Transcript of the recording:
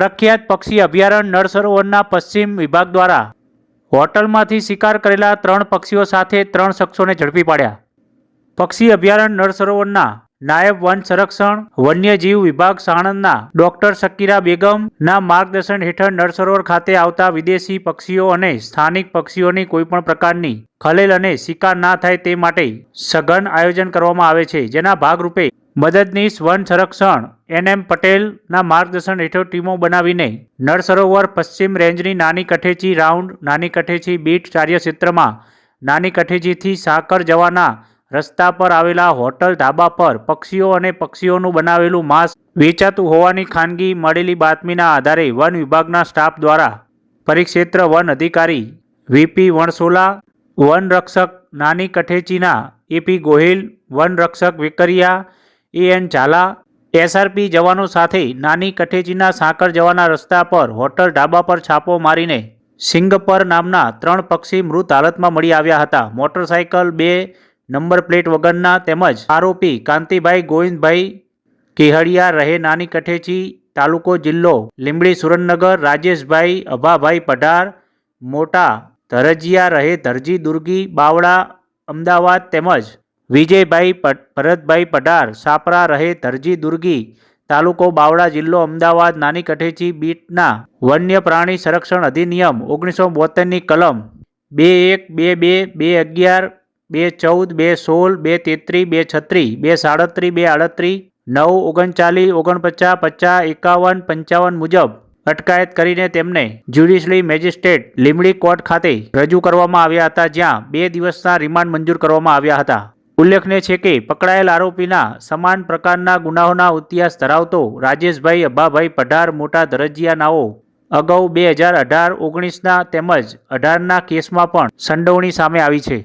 પ્રખ્યાત પક્ષી અભયારણ્ય નળ સરોવરના પશ્ચિમ વિભાગ દ્વારા હોટલમાંથી શિકાર કરેલા ત્રણ પક્ષીઓ સાથે ત્રણ શખ્સોને ઝડપી પાડ્યા. પક્ષી અભયારણ્ય નળ સરોવરના નાયબ વન સંરક્ષણ, વન્યજીવ વિભાગ સાણંદના ડોક્ટર શકીરા બેગમના માર્ગદર્શન હેઠળ નળ સરોવર ખાતે આવતા વિદેશી પક્ષીઓ અને સ્થાનિક પક્ષીઓની કોઈપણ પ્રકારની ખલેલ અને શિકાર ના થાય તે માટે સઘન આયોજન કરવામાં આવે છે. જેના ભાગરૂપે મદદનીશ વન સંરક્ષણ એન એમ પટેલના માર્ગદર્શન હેઠળ ટીમો બનાવીને નળ સરોવર પશ્ચિમ રેન્જની નાની કઠેચી રાઉન્ડ, નાની કઠેચી બીટ કાર્યક્ષેત્રમાં નાની કઠેચીથી સાકર જવાના રસ્તા પર આવેલા હોટલ ધાબા પર પક્ષીઓ અને પક્ષીઓનું બનાવેલું માંસ વેચાતું હોવાની ખાનગી મળેલી બાતમીના આધારે વન વિભાગના સ્ટાફ દ્વારા પરિક્ષેત્ર વન અધિકારી વીપી વણસોલા વનરક્ષક નાની કઠેચીના AP Gohil વનરક્ષક Vikariya A N Jhala, SRP જવાનો સાથે નાની કઠેચીના સાંકળ જવાના રસ્તા પર હોટલ ઢાબા પર છાપો મારીને સિંગપર નામના ત્રણ પક્ષી મૃત હાલતમાં મળી આવ્યા હતા. મોટરસાયકલ બે નંબર પ્લેટ વગરના તેમજ આરોપી કાંતિભાઈ ગોવિંદભાઈ કેહડિયા રહે નાની કઠેચી તાલુકો જિલ્લો લીંબડી સુરનગર રાજેશભાઈ અભાભાઈ પઢાર, મોટા ધરજીયા રહે ધરજી દુર્ગી, બાવળા, અમદાવાદ તેમજ વિજયભાઈ ભરતભાઈ પઢાર, સાપરા રહે ધરજી દુર્ગી, તાલુકો બાવળા જિલ્લો અમદાવાદ નાની કઠેચી બીટના વન્ય પ્રાણી સંરક્ષણ અધિનિયમ ઓગણીસો બોતેરની કલમ બે એક, બે બે બે અગિયાર, બે ચૌદ, બે સોળ, બે તેત્રીસ બે છત્રીસ બે સાડત્રીસ બે આડત્રીસ નવ, ઓગણચાલીસ, ઓગણપચાસ, પચાસ, એકાવન, પંચાવન મુજબ અટકાયત કરીને તેમને જ્યુડિશિયલી મેજિસ્ટ્રેટ લીમડી કોર્ટ ખાતે રજૂ કરવામાં આવ્યા હતા, જ્યાં બે દિવસના રિમાન્ડ મંજૂર કરવામાં આવ્યા હતા. ઉલ્લેખનીય છે કે પકડાયેલ આરોપીના સમાન પ્રકારના ગુનાઓના ઇતિહાસ ધરાવતો રાજેશભાઈ અભાભાઈ પઢાર મોટા દરજ્જિયાનાઓ અગાઉ બે હજાર અઢાર ઓગણીસના તેમજ અઢારના કેસમાં પણ સંડોવણી સામે આવી છે.